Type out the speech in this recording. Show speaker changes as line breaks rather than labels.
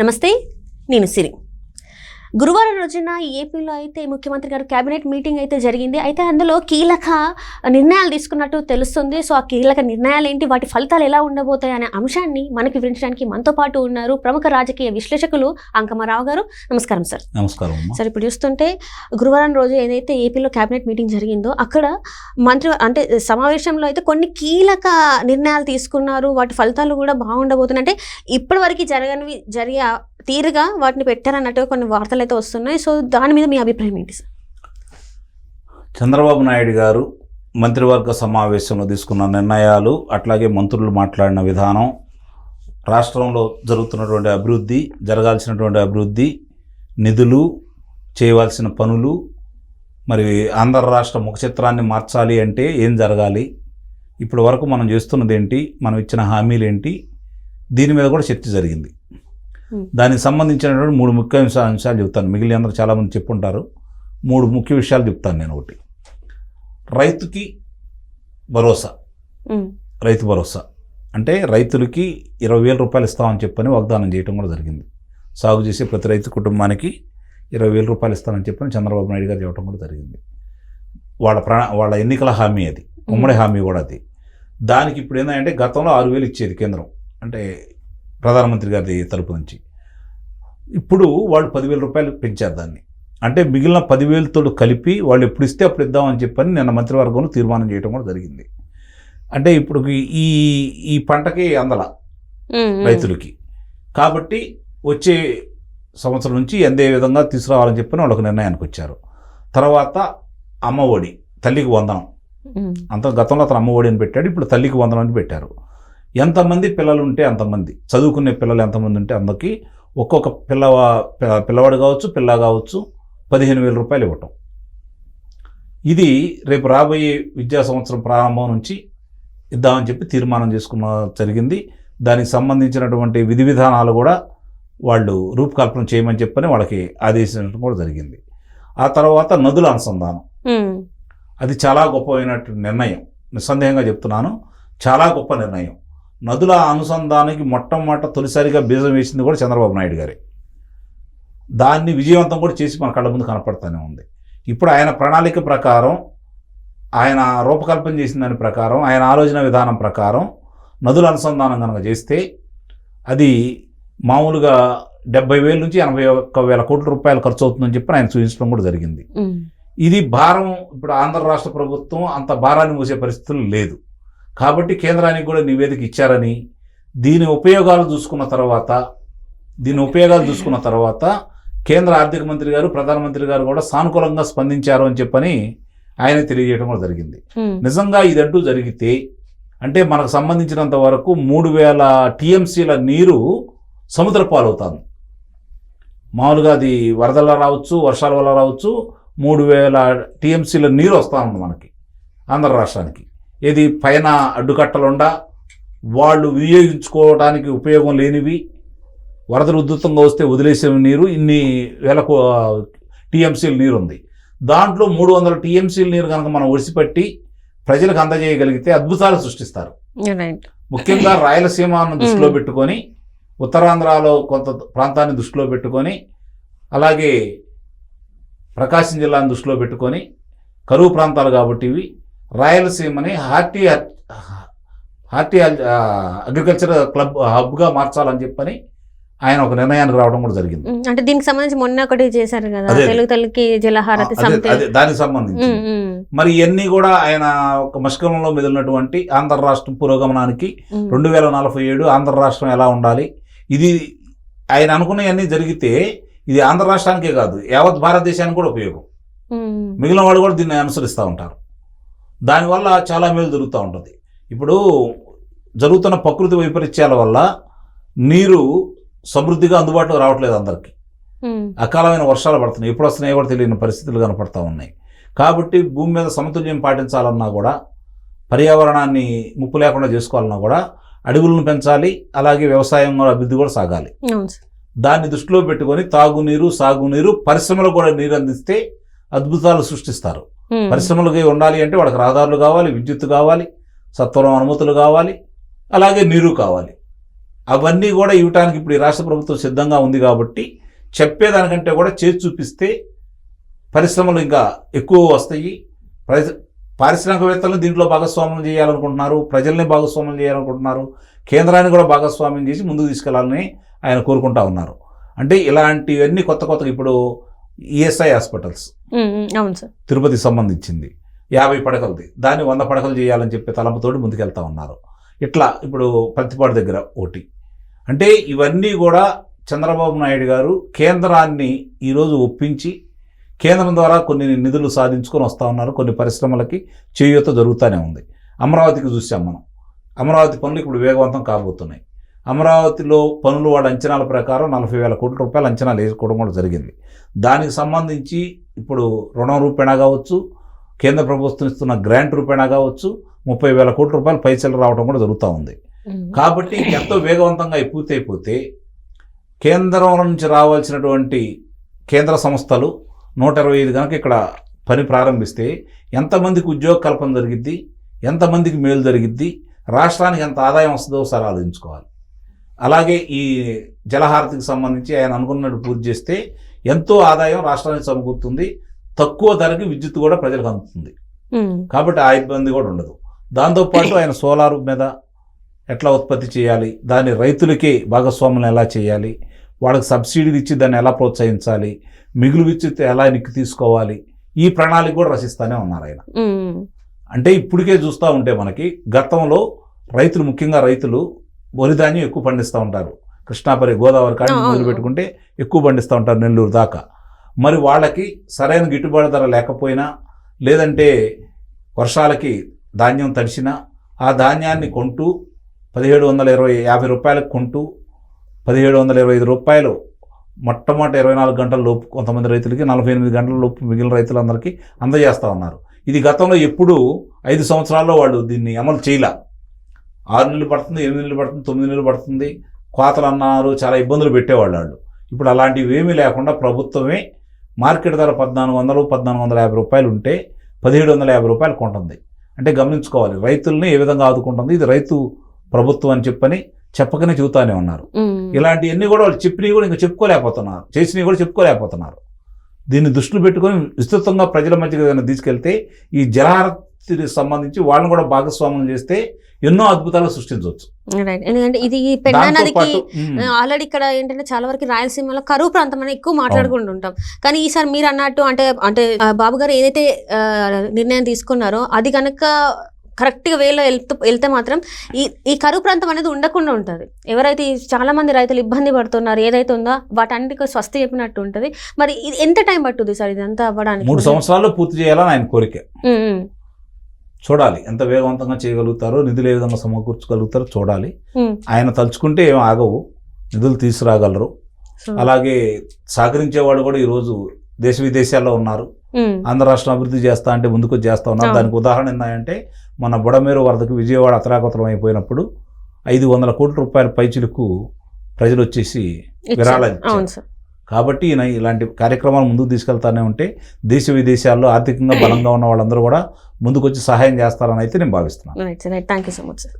నమస్తే నేను సిరి. గురువారం రోజున ఏపీలో అయితే ముఖ్యమంత్రి గారు కేబినెట్ మీటింగ్ అయితే జరిగింది. అయితే అందులో కీలక నిర్ణయాలు తీసుకున్నట్టు తెలుస్తుంది. సో ఆ కీలక నిర్ణయాలు ఏంటి? వాటి ఫలితాలు ఎలా ఉండబోతాయి అనే అంశాన్ని మనకు వివరించడానికి మనతో పాటు ఉన్నారు ప్రముఖ రాజకీయ విశ్లేషకులు అంకమరావు గారు. నమస్కారం సార్.
నమస్కారం
సార్ ఇప్పుడు చూస్తుంటే గురువారం రోజు ఏదైతే ఏపీలో కేబినెట్ మీటింగ్ జరిగిందో అక్కడ మంత్రి అంటే సమావేశంలో అయితే కొన్ని కీలక నిర్ణయాలు తీసుకున్నారు. వాటి ఫలితాలు కూడా బాగుండబోతున్నాయి. అంటే ఇప్పటివరకు జరగనివి జరిగే తీరుగా వాటిని పెట్టారన్నట్టుగా కొన్ని వార్తలు అయితే వస్తున్నాయి. సో దాని మీద మీ అభిప్రాయం ఏంటి సార్?
చంద్రబాబు నాయుడు గారు మంత్రివర్గ సమావేశంలో తీసుకున్న నిర్ణయాలు అట్లాగే మంత్రులు మాట్లాడిన విధానం రాష్ట్రంలో జరుగుతున్నటువంటి అభివృద్ధి జరగాల్సినటువంటి అభివృద్ధి నిధులు చేయవలసిన పనులు మరి ఆంధ్ర రాష్ట్ర ముఖ చిత్రాన్ని మార్చాలి అంటే ఏం జరగాలి? ఇప్పటి వరకు మనం చేస్తున్నది ఏంటి? మనం ఇచ్చిన హామీలు ఏంటి? దీని మీద కూడా చర్చ జరిగింది. దానికి సంబంధించినటువంటి మూడు ముఖ్య అంశ- అంశాలు చెప్తాను. మిగిలిన అందరూ చాలామంది చెప్పుంటారు. మూడు ముఖ్య విషయాలు చెప్తాను నేను ఒకటి. రైతుకి భరోసా.
ఉమ్,
రైతు భరోసా. అంటే రైతులకి ఇరవై వేల రూపాయలు ఇస్తామని చెప్పని వాగ్దానం చేయడం కూడా జరిగింది. సాగు చేసే ప్రతి రైతు కుటుంబానికి ఇరవై వేల రూపాయలు ఇస్తానని చెప్పని చంద్రబాబు నాయుడు గారు చెప్పడం కూడా జరిగింది. వాళ్ళ ప్రా వాళ్ళ ఎన్నికల హామీ అది. ఉమ్మడి హామీ కూడా అది. దానికి ఇప్పుడు ఏంటంటే గతంలో ఆరు వేలు ఇచ్చేది కేంద్రం. అంటే ప్రధానమంత్రి గారి తరపు నుంచి. ఇప్పుడు వాళ్ళు పదివేల రూపాయలు పెంచారు దాన్ని. అంటే మిగిలిన పదివేలతో కలిపి వాళ్ళు ఎప్పుడు ఇస్తే అప్పుడు ఇద్దామని చెప్పని నిన్న మంత్రివర్గంలో తీర్మానం చేయడం కూడా జరిగింది. అంటే ఇప్పుడు ఈ ఈ పంటకి అందల. రైతులకి. కాబట్టి వచ్చే సంవత్సరం నుంచి ఎందే విధంగా తీసుకురావాలని చెప్పని వాళ్ళకు నిర్ణయానికి వచ్చారు. తర్వాత అమ్మఒడి తల్లికి వందనం. అంత గతంలో అతను అమ్మఒడి అని పెట్టాడు ఇప్పుడు తల్లికి వందనం అని పెట్టారు. ఎంతమంది పిల్లలు ఉంటే అంతమంది. చదువుకునే పిల్లలు ఎంతమంది ఉంటే అందరికి ఒక్కొక్క పిల్లవ పిల్లవాడు కావచ్చు పిల్ల కావచ్చు పదిహేను వేల రూపాయలు ఇవ్వటం. ఇది రేపు రాబోయే విద్యా సంవత్సరం ప్రారంభం నుంచి ఇద్దామని చెప్పి తీర్మానం చేసుకున్న జరిగింది. దానికి సంబంధించినటువంటి విధి విధానాలు కూడా వాళ్ళు రూపకల్పన చేయమని చెప్పని వాళ్ళకి ఆదేశించడం కూడా జరిగింది. ఆ తర్వాత నదుల అనుసంధానం. అది చాలా గొప్పమైనటువంటి నిర్ణయం. నిస్సందేహంగా చెప్తున్నాను. చాలా గొప్ప నిర్ణయం. నదుల అనుసంధానానికి మొట్టమొదట తొలిసారిగా బీజం వేసింది కూడా చంద్రబాబు నాయుడు గారే. దాన్ని విజయవంతం కూడా చేసి మన కళ్ళ ముందు కనపడుతూనే ఉంది. ఇప్పుడు ఆయన ప్రణాళిక ప్రకారం ఆయన రూపకల్పన చేసిన దాని ప్రకారం ఆయన ఆలోచన విధానం ప్రకారం నదుల అనుసంధానం కనుక చేస్తే అది మామూలుగా డెబ్బై వేల నుంచి ఎనభై ఒక్క వేల కోట్ల రూపాయలు ఖర్చు అవుతుందని చెప్పి ఆయన సూచించడం కూడా జరిగింది. ఇది భారం ఇప్పుడు ఆంధ్ర రాష్ట్ర ప్రభుత్వం అంత భారాన్ని మోసే పరిస్థితులు లేదు. కాబట్టి కేంద్రానికి కూడా నివేదిక ఇచ్చారని దీని ఉపయోగాలు చూసుకున్న తర్వాత దీని ఉపయోగాలు చూసుకున్న తర్వాత కేంద్ర ఆర్థిక మంత్రి గారు ప్రధానమంత్రి గారు కూడా సానుకూలంగా స్పందించారు అని చెప్పని ఆయన తెలియజేయడం కూడా జరిగింది. నిజంగా ఇదంటూ జరిగితే అంటే మనకు సంబంధించినంత వరకు మూడు వేల టీఎంసీల నీరు సముద్ర పాలవుతుంది. మామూలుగా అది వరదల రావచ్చు వర్షాల వల్ల రావచ్చు మూడు వేల టీఎంసీల నీరు వస్తూ ఉంది మనకి ఆంధ్ర రాష్ట్రానికి. ఇది పైన అడ్డుకట్టలుండా వాళ్ళు వినియోగించుకోవడానికి ఉపయోగం లేనివి వరదలు ఉధృతంగా వస్తే వదిలేసే నీరు ఇన్ని వేల టీఎంసీల నీరు ఉంది దాంట్లో మూడు వందల టీఎంసీల నీరు కనుక మనం ఒడిసిపట్టి ప్రజలకు అందజేయగలిగితే అద్భుతాలు సృష్టిస్తారు. ముఖ్యంగా రాయలసీమను దృష్టిలో
మ్మ్.
పెట్టుకొని ఉత్తరాంధ్రలో కొంత ప్రాంతాన్ని దృష్టిలో పెట్టుకొని అలాగే ప్రకాశం జిల్లాను దృష్టిలో పెట్టుకొని కరువు ప్రాంతాలు కాబట్టి ఇవి రాయలసీమని హార్టీ హార్టీ అగ్రికల్చర్ క్లబ్ హబ్గా మార్చాలని చెప్పని ఆయన ఒక నిర్ణయానికి రావడం కూడా జరిగింది.
అంటే దీనికి సంబంధించి మొన్న ఒకటి చేశారు కదా. తెలుగు తల్లికి జలహారతి
దానికి సంబంధించి. మరి ఇవన్నీ కూడా ఆయన ఒక మష్కంలో మెదిలినటువంటి ఆంధ్ర రాష్ట్రం పురోగమనానికి రెండు వేల నలభై ఏడు ఆంధ్ర రాష్ట్రం ఎలా ఉండాలి? ఇది ఆయన అనుకున్నవన్నీ జరిగితే ఇది ఆంధ్ర రాష్ట్రానికే కాదు యావత్ భారతదేశానికి కూడా ఉపయోగం. మిగిలిన వాళ్ళు కూడా దీన్ని అనుసరిస్తూ ఉంటారు. దానివల్ల చాలా మేలు జరుగుతూ ఉంటుంది. ఇప్పుడు జరుగుతున్న ప్రకృతి వైపరీత్యాల వల్ల నీరు సమృద్ధిగా అందుబాటులో రావట్లేదు అందరికీ. అకాలమైన వర్షాలు పడుతున్నాయి. ఎప్పుడు వస్తున్నాయో కూడా తెలియని పరిస్థితులు కనపడతా ఉన్నాయి. కాబట్టి భూమి మీద సమతుల్యం పాటించాలన్నా కూడా పర్యావరణాన్ని ముప్పు లేకుండా చేసుకోవాలన్నా కూడా అడవులను పెంచాలి అలాగే వ్యవసాయం కూడా అభివృద్ధి కూడా సాగాలి. దాన్ని దృష్టిలో పెట్టుకొని తాగునీరు సాగునీరు పరిశ్రమలకు కూడా నీరు అందిస్తే అద్భుతాలు సృష్టిస్తారు. పరిశ్రమలకి ఉండాలి అంటే వాళ్ళకి రహదారులు కావాలి విద్యుత్ కావాలి సత్వరం అనుమతులు కావాలి అలాగే నీరు కావాలి. అవన్నీ కూడా ఇవ్వటానికి ఇప్పుడు ఈ రాష్ట్ర ప్రభుత్వం సిద్ధంగా ఉంది కాబట్టి చెప్పేదానికంటే కూడా చేసి చూపిస్తే పరిశ్రమలు ఇంకా ఎక్కువ వస్తాయి. పారిశ్రామికవేత్తలను దీంట్లో భాగస్వామ్యం చేయాలనుకుంటున్నారు ప్రజల్ని భాగస్వామ్యం చేయాలనుకుంటున్నారు కేంద్రాన్ని కూడా భాగస్వామ్యం చేసి ముందుకు తీసుకెళ్ళాలని ఆయన కోరుకుంటా ఉన్నారు. అంటే ఇలాంటివన్నీ కొత్త కొత్తగా ఇప్పుడు ఈఎస్ఐ హాస్పిటల్స్.
ఉమ్, ఉమ్, అవును సార్.
తిరుపతికి సంబంధించింది. యాభై పడకలది. దాన్ని వంద పడకలు చేయాలని చెప్పి తలంపుతోటి ముందుకెళ్తా ఉన్నారు. ఇట్లా ఇప్పుడు ప్రతిపాడు దగ్గర ఒకటి అంటే ఇవన్నీ కూడా చంద్రబాబు నాయుడు గారు కేంద్రాన్ని ఈరోజు ఒప్పించి కేంద్రం ద్వారా కొన్ని నిధులు సాధించుకొని వస్తూ ఉన్నారు. కొన్ని పరిశ్రమలకి చేయూత జరుగుతూనే ఉంది. అమరావతికి చూసాం మనం. అమరావతి పనులు ఇప్పుడు వేగవంతం కాబోతున్నాయి. అమరావతిలో పనులు వాళ్ళ అంచనాల ప్రకారం నలభై వేల కోట్ల రూపాయలు అంచనాలు వేసుకోవడం కూడా జరిగింది. దానికి సంబంధించి ఇప్పుడు రుణం రూపేణా కావచ్చు కేంద్ర ప్రభుత్వం ఇస్తున్న గ్రాంట్ రూపేణా కావచ్చు ముప్పై వేల కోట్ల రూపాయలు పైసలు రావడం కూడా జరుగుతూ ఉంది. కాబట్టి ఎంతో వేగవంతంగా అయి పూర్తయిపోతే కేంద్రం నుంచి రావాల్సినటువంటి కేంద్ర సంస్థలు నూట ఇరవై ఐదు కనుక ఇక్కడ పని ప్రారంభిస్తే ఎంతమందికి ఉద్యోగ కల్పన జరిగిద్ది ఎంతమందికి మేలు జరిగిద్ది రాష్ట్రానికి ఎంత ఆదాయం వస్తుందో ఒకసారి ఆలోచించుకోవాలి. అలాగే ఈ జలహారతికి సంబంధించి ఆయన అనుకున్నట్టు పూర్తి చేస్తే ఎంతో ఆదాయం రాష్ట్రానికి సమకూరుతుంది. తక్కువ ధరకి విద్యుత్ కూడా ప్రజలకు అందుతుంది. కాబట్టి ఆ ఇబ్బంది కూడా ఉండదు. దాంతోపాటు ఆయన సోలార్ మీద ఎట్లా ఉత్పత్తి చేయాలి? దాన్ని రైతులకే భాగస్వాములు ఎలా చేయాలి? వాళ్ళకి సబ్సిడీలు ఇచ్చి దాన్ని ఎలా ప్రోత్సహించాలి? మిగులు విద్యుత్ ఎలా నిక్కి తీసుకోవాలి? ఈ ప్రణాళిక కూడా రచిస్తానే ఉన్నారు ఆయన. అంటే ఇప్పటికే చూస్తూ ఉంటే మనకి గతంలో రైతులు ముఖ్యంగా రైతులు వరి ధాన్యం ఎక్కువ పండిస్తూ ఉంటారు. కృష్ణాపరి గోదావరి కాడి. మొదలు పెట్టుకుంటే ఎక్కువ పండిస్తూ ఉంటారు నెల్లూరు దాకా. మరి వాళ్ళకి సరైన గిట్టుబాటు ధర లేకపోయినా లేదంటే వర్షాలకి ధాన్యం తడిసినా ఆ ధాన్యాన్ని కొంటూ పదిహేడు వందల ఇరవై యాభై రూపాయలకు కొంటూ పదిహేడు వందల ఇరవై ఐదు రూపాయలు మొట్టమొదటి ఇరవై నాలుగు గంటల లోపు కొంతమంది రైతులకి నలభై ఎనిమిది గంటల లోపు మిగిలిన రైతులందరికీ అందజేస్తూ ఉన్నారు. ఇది గతంలో ఎప్పుడు ఐదు సంవత్సరాల్లో వాళ్ళు దీన్ని అమలు చేయలే. ఆరు నెలలు పడుతుంది ఎనిమిది నెలలు పడుతుంది తొమ్మిది నెలలు పడుతుంది. కోతలు అన్నారు చాలా ఇబ్బందులు పెట్టేవాళ్ళు వాళ్ళు. ఇప్పుడు అలాంటివి ఏమీ లేకుండా ప్రభుత్వమే మార్కెట్ ధర పద్నాలుగు వందలు పద్నాలుగు వందల యాభై రూపాయలు ఉంటే పదిహేడు వందల యాభై రూపాయలు కొంటుంది. అంటే గమనించుకోవాలి రైతుల్ని ఏ విధంగా ఆదుకుంటుంది? ఇది రైతు ప్రభుత్వం అని చెప్పని చెప్పకనే చెబుతానే ఉన్నారు. ఇలాంటివన్నీ కూడా వాళ్ళు చెప్పినవి కూడా ఇంకా చెప్పుకోలేకపోతున్నారు చేసినవి కూడా చెప్పుకోలేకపోతున్నారు. దీన్ని దృష్టిలో పెట్టుకొని విస్తృతంగా ప్రజల మధ్యకి ఏదైనా తీసుకెళ్తే ఈ జలహారతికి సంబంధించి వాళ్ళని కూడా భాగస్వామ్యం చేస్తే ఎన్నో అద్భుతాలు సృష్టించవచ్చు.
రైట్ ఎందుకంటే ఇది పెన్నా నదికి ఆల్రెడీ ఇక్కడ ఏంటంటే చాలా వరకు రాయలసీమలో కరువు ప్రాంతం అని ఎక్కువ మాట్లాడుకుంటూ ఉంటాం. కానీ ఈసారి మీరు అన్నట్టు అంటే అంటే బాబు గారు ఏదైతే నిర్ణయం తీసుకున్నారో అది కనుక కరెక్ట్గా వేలో వెళ్తూ వెళ్తే మాత్రం ఈ ఈ కరువు ప్రాంతం అనేది ఉండకుండా ఉంటుంది. ఎవరైతే చాలా మంది రైతులు ఇబ్బంది పడుతున్నారు ఏదైతే ఉందో వాటన్నిటికీ స్వస్తి చెప్పినట్టు ఉంటుంది. మరి ఇది ఎంత టైం పట్టుద్ది సార్ ఇదంతా అవ్వడానికి?
మూడు సంవత్సరాల్లో పూర్తి చేయాలని ఆయన కోరిక. చూడాలి. ఎంత వేగవంతంగా చేయగలుగుతారో నిధులు ఏ విధంగా సమకూర్చగలుగుతారో చూడాలి. ఆయన తలుచుకుంటే ఏం ఆగవు. నిధులు తీసుకురాగలరు. అలాగే సహకరించేవాడు కూడా ఈరోజు దేశ విదేశాల్లో ఉన్నారు. ఆంధ్ర రాష్ట్రం అభివృద్ధి చేస్తా అంటే ముందుకు చేస్తా ఉన్నారు. దానికి ఉదాహరణ ఏంటంటే మన బుడమేరు వరదకు విజయవాడ అతలాకుతలం అయిపోయినప్పుడు ఐదు వందల కోట్ల రూపాయల పైచులకు ప్రజలు వచ్చేసి
ఇచ్చారు.
కాబట్టి ఈయన ఇలాంటి కార్యక్రమాలు ముందుకు తీసుకెళ్తానే ఉంటే దేశ విదేశాల్లో ఆర్థికంగా బలంగా ఉన్న వాళ్ళందరూ కూడా ముందుకొచ్చి సహాయం చేస్తారని అయితే నేను భావిస్తున్నాను.
Thank you so much sir